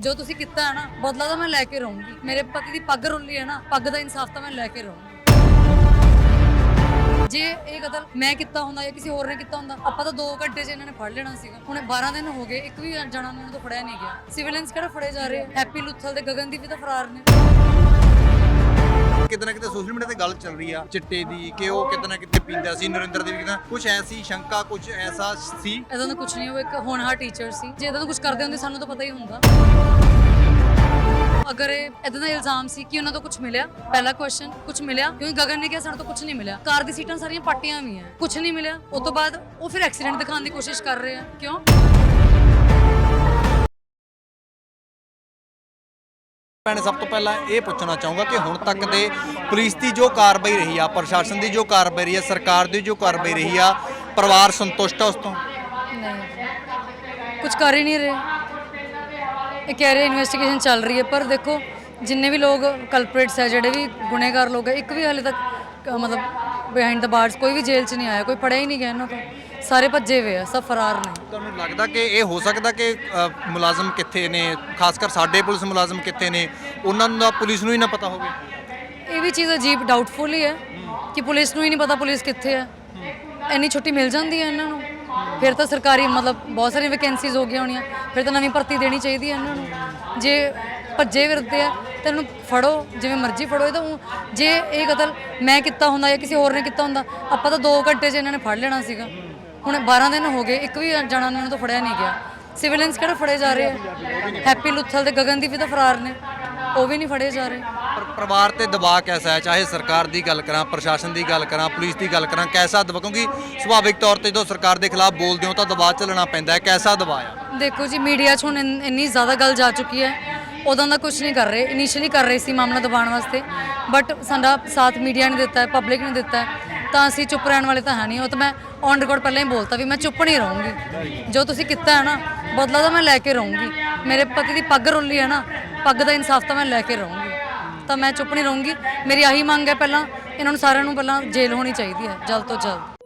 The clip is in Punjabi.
ਜੋ ਤੁਸੀਂ ਕੀਤਾ ਹੈ ਨਾ, ਬਦਲਾ ਤਾਂ ਮੈਂ ਲੈ ਕੇ ਰਹੂੰਗੀ। ਮੇਰੇ ਪਤੀ ਦੀ ਪੱਗ ਰੁੱਲੀ ਹੈ ਨਾ, ਪੱਗ ਦਾ ਇਨਸਾਫ ਤਾਂ ਮੈਂ ਲੈ ਕੇ ਰਹੂੰਗੀ। ਜੇ ਇਹ ਕਤਲ ਮੈਂ ਕੀਤਾ ਹੁੰਦਾ ਜਾਂ ਕਿਸੇ ਹੋਰ ਨੇ ਕੀਤਾ ਹੁੰਦਾ, ਆਪਾਂ ਤਾਂ 2 ਘੰਟੇ 'ਚ ਇਹਨਾਂ ਨੇ ਫੜ ਲੈਣਾ ਸੀਗਾ। ਹੁਣ 12 ਦਿਨ ਹੋ ਗਏ, ਇੱਕ ਵੀ ਜਣਾ ਉਹਨਾਂ ਤੋਂ ਫੜਿਆ ਨਹੀਂ ਗਿਆ। ਸਿਵਿਲੈਂਸ ਕਿਹੜਾ ਫੜੇ ਜਾ ਰਹੇ ਹੈਪੀ ਲੁੱਥਲ ਤੇ ਗਗਨਦੀਪ ਵੀ ਤਾਂ ਫਰਾਰ ਨੇ। ਕਿਤੇ ਨਾ ਕਿਤੇ ਸੋਸ਼ਲ ਮੀਡੀਆ ਤੇ ਗੱਲ ਚੱਲ ਰਹੀ ਆ, ਚਿੱਟੇ ਦੀ, ਕਿ ਉਹ ਕਿਤੇ ਨਾ ਕਿਤੇ ਪੀਂਦਾ ਸੀ, ਨਰਿੰਦਰ ਦੀ ਵੀ ਕਿਤੇ ਕੁਝ ਐਸੀ ਸ਼ੰਕਾ ਕੁਝ ਐਸਾ ਸੀ। ਇਦਾਂ ਦਾ ਕੁਝ ਨਹੀਂ, ਉਹ ਇੱਕ ਹੋਣਹਾਰ ਟੀਚਰ ਸੀ। ਜੇ ਇਦਾਂ ਦਾ ਕੁਝ ਕਰਦੇ ਹੁੰਦੇ, ਸਾਨੂੰ ਤਾਂ ਪਤਾ ਹੀ ਹੁੰਦਾ। ਅਗਰ ਇਦਾਂ ਦਾ ਇਲਜ਼ਾਮ ਸੀ ਕਿ ਉਹਨਾਂ ਤੋਂ ਕੁਝ ਮਿਲਿਆ, ਪਹਿਲਾ ਕੁਐਸਚਨ ਕੁਝ ਮਿਲਿਆ? ਕਿਉਂਕਿ ਗਗਨ ਨੇ ਕਿਹਾ, ਸਾਡੇ ਤੋਂ ਕੁਝ ਨਹੀਂ ਮਿਲਿਆ। ਕਾਰ ਦੀ ਸੀਟਾਂ ਸਾਰੀਆਂ ਪਾਟੀਆਂ ਵੀ ਹੈ ਕੁਝ ਨਹੀਂ ਮਿਲਿਆ। ਉਸ ਤੋਂ ਬਾਅਦ ਉਹ ਫਿਰ ਐਕਸੀਡੈਂਟ ਦਿਖਾਉਣ ਦੀ ਕੋਸ਼ਿਸ਼ ਕਰ ਰਹੇ ਆ। ਕਿਉਂ? ਮੈਂ ਸਭ ਤੋਂ ਪਹਿਲਾਂ ਇਹ ਪੁੱਛਣਾ ਚਾਹੂੰਗਾ ਕਿ ਹੁਣ ਤੱਕ ਦੇ ਪੁਲਿਸ ਦੀ ਜੋ ਕਾਰਵਾਈ ਰਹੀ ਆ, ਪ੍ਰਸ਼ਾਸਨ ਦੀ ਜੋ ਕਾਰਵਾਈ ਰਹੀ ਆ, ਸਰਕਾਰ ਦੀ ਜੋ ਕਾਰਵਾਈ ਰਹੀ ਆ, ਪਰਿਵਾਰ ਸੰਤੁਸ਼ਟ ਆ ਉਸ ਤੋਂ? ਨਹੀਂ ਕੁਝ ਕਰ ਹੀ ਨਹੀਂ ਰਹੇ। ਇਹ ਕਹਿ ਰਹੇ ਇਨਵੈਸਟੀਗੇਸ਼ਨ ਚੱਲ ਰਹੀ ਹੈ, ਪਰ ਦੇਖੋ, ਜਿੰਨੇ ਵੀ ਲੋਕ ਕਲਪਰੇਟਸ ਹੈ ਜਿਹੜੇ ਵੀ ਗੁਨੇਗਾਰ ਲੋਕ ਹੈ ਇੱਕ ਵੀ ਹਾਲੇ ਤੱਕ, ਮਤਲਬ ਬਿਹਾਈਂਡ ਦਾ ਬਾਰਸ ਕੋਈ ਵੀ ਜੇਲ੍ਹ 'ਚ ਨਹੀਂ ਆਇਆ, ਕੋਈ ਪੜਿਆ ਹੀ ਨਹੀਂ ਗਿਆ ਇਹਨਾਂ ਤੋਂ। ਸਾਰੇ ਭੱਜੇ ਹੋਏ ਆ ਸਭ ਫਰਾਰ ਨੇ। ਤੁਹਾਨੂੰ ਲੱਗਦਾ ਕਿ ਇਹ ਹੋ ਸਕਦਾ ਕਿ ਅ, ਮੁਲਾਜ਼ਮ ਕਿੱਥੇ ਨੇ? ਖਾਸ ਕਰ ਸਾਡੇ ਪੁਲਿਸ ਮੁਲਾਜ਼ਮ ਕਿੱਥੇ ਨੇ? ਉਹਨਾਂ ਨੂੰ ਤਾਂ ਪੁਲਿਸ ਨੂੰ ਹੀ ਨਾ ਪਤਾ ਹੋਵੇ। ਇਹ ਵੀ ਚੀਜ਼ ਅਜੀਬ ਡਾਊਟਫੁਲ ਹੀ ਹੈ ਕਿ ਪੁਲਿਸ ਨੂੰ ਹੀ ਨਹੀਂ ਪਤਾ ਪੁਲਿਸ ਕਿੱਥੇ ਹੈ। ਇੰਨੀ ਛੁੱਟੀ ਮਿਲ ਜਾਂਦੀ ਹੈ ਇਹਨਾਂ ਨੂੰ। ਫਿਰ ਤਾਂ ਸਰਕਾਰੀ ਮਤਲਬ ਬਹੁਤ ਸਾਰੀਆਂ ਵੈਕੈਂਸੀਜ਼ ਹੋ ਗਈਆਂ ਹੋਣੀਆਂ। ਫਿਰ ਤਾਂ ਨਵੀਂ ਭਰਤੀ ਦੇਣੀ ਚਾਹੀਦੀ ਹੈ ਇਹਨਾਂ ਨੂੰ। ਜੇ ਭੱਜੇ ਫਿਰਦੇ ਆ ਤਾਂ ਇਹਨੂੰ ਫੜੋ ਜਿਵੇਂ ਮਰਜ਼ੀ ਫੜੋ। ਇਹ ਤਾਂ ਊਂ- ਜੇ ਇਹ ਕਤਲ ਮੈਂ ਕੀਤਾ ਹੁੰਦਾ ਜਾਂ ਕਿਸੇ ਹੋਰ ਨੇ ਕੀਤਾ ਹੁੰਦਾ ਆਪਾਂ ਤਾਂ 2 ਘੰਟੇ 'ਚ ਇਹਨਾਂ ਨੇ ਫੜ ਲੈਣਾ ਸੀਗਾ। ਹੁਣ 12 ਦਿਨ ਹੋ ਗਏ ਇੱਕ ਵੀ ਜਣਾ ਉਹਨਾਂ ਤੋਂ ਫੜਿਆ ਨਹੀਂ ਗਿਆ। ਸਿਵਿਲੈਂਸ ਕਿਹੜਾ ਫੜੇ ਜਾ ਰਹੇ ਆ? ਹੈਪੀ ਲੁੱਥਲ ਤੇ ਗਗਨਦੀਪ ਵੀ ਤਾਂ ਫਰਾਰ ਨੇ ਉਹ ਵੀ ਨਹੀਂ ਫੜੇ ਜਾ ਰਹੇ। ਪਰ ਪਰਿਵਾਰ ਤੇ ਦਬਾਅ ਕੈਸਾ ਹੈ? ਚਾਹੇ ਸਰਕਾਰ ਦੀ ਗੱਲ ਕਰਾਂ ਪ੍ਰਸ਼ਾਸਨ ਦੀ ਗੱਲ ਕਰਾਂ ਪੁਲਿਸ ਦੀ ਗੱਲ ਕਰਾਂ ਕੈਸਾ ਦਬਾਅ? ਕਿਉਂਕਿ ਸੁਭਾਵਿਕ ਤੌਰ ਤੇ ਜਦੋਂ ਸਰਕਾਰ ਦੇ ਖਿਲਾਫ ਬੋਲਦੇ ਹੋ ਤਾਂ ਦਬਾਅ ਚੱਲਣਾ ਪੈਂਦਾ ਹੈ। ਕੈਸਾ ਦਬਾਅ ਆ? ਦੇਖੋ ਜੀ ਮੀਡੀਆ 'ਚ ਹੁਣ ਇੰਨ- ਇੰਨੀ ਜ਼ਿਆਦਾ ਗੱਲ ਜਾ ਚੁੱਕੀ ਹੈ। ਉਦੋਂ ਦਾ ਕੁਝ ਨਹੀਂ ਕਰ ਰਹੇ ਇਨੀਸ਼ੀਅਲੀ ਕਰ ਰਹੇ ਸੀ ਮਾਮਲਾ ਦਬਾਉਣ ਵਾਸਤੇ। ਬਟ ਸਾਡਾ ਸਾਥ ਮੀਡੀਆ ਨੇ ਦਿੱਤਾ ਹੈ ਪਬਲਿਕ ਨੇ ਦਿੱਤਾ ਹੈ। ਤਾਂ ਅਸੀਂ ਚੁੱਪ ਰਹਿਣ ਵਾਲੇ ਤਾਂ ਹੈ ਨਹੀਂ, ਉਹ ਤਾਂ ਮੈਂ ਔਨ ਰਿਕਾਰਡ ਪਹਿਲਾਂ ਹੀ ਬੋਲਤਾ ਵੀ ਮੈਂ ਚੁੱਪ ਨਹੀਂ ਰਹੂੰਗੀ। ਜੋ ਤੁਸੀਂ ਕੀਤਾ ਹੈ ਨਾ ਬਦਲਾ ਤਾਂ ਮੈਂ ਲੈ ਕੇ ਰਹੂੰਗੀ। ਮੇਰੇ ਪਤੀ ਦੀ ਪੱਗ ਰੁੱਲੀ ਹੈ ਨਾ, ਪੱਗ ਦਾ ਇਨਸਾਫ ਤਾਂ ਮੈਂ ਲੈ ਕੇ ਰਹੂੰਗੀ। ਤਾਂ ਮੈਂ ਚੁੱਪ ਨਹੀਂ ਰਹੂੰਗੀ। ਮੇਰੀ ਆਹੀ ਮੰਗ ਹੈ ਪਹਿਲਾਂ, ਇਹਨਾਂ ਨੂੰ ਸਾਰਿਆਂ ਨੂੰ ਪਹਿਲਾਂ ਜੇਲ੍ਹ ਹੋਣੀ ਚਾਹੀਦੀ ਹੈ, ਜਲਦ ਤੋਂ ਜਲਦ।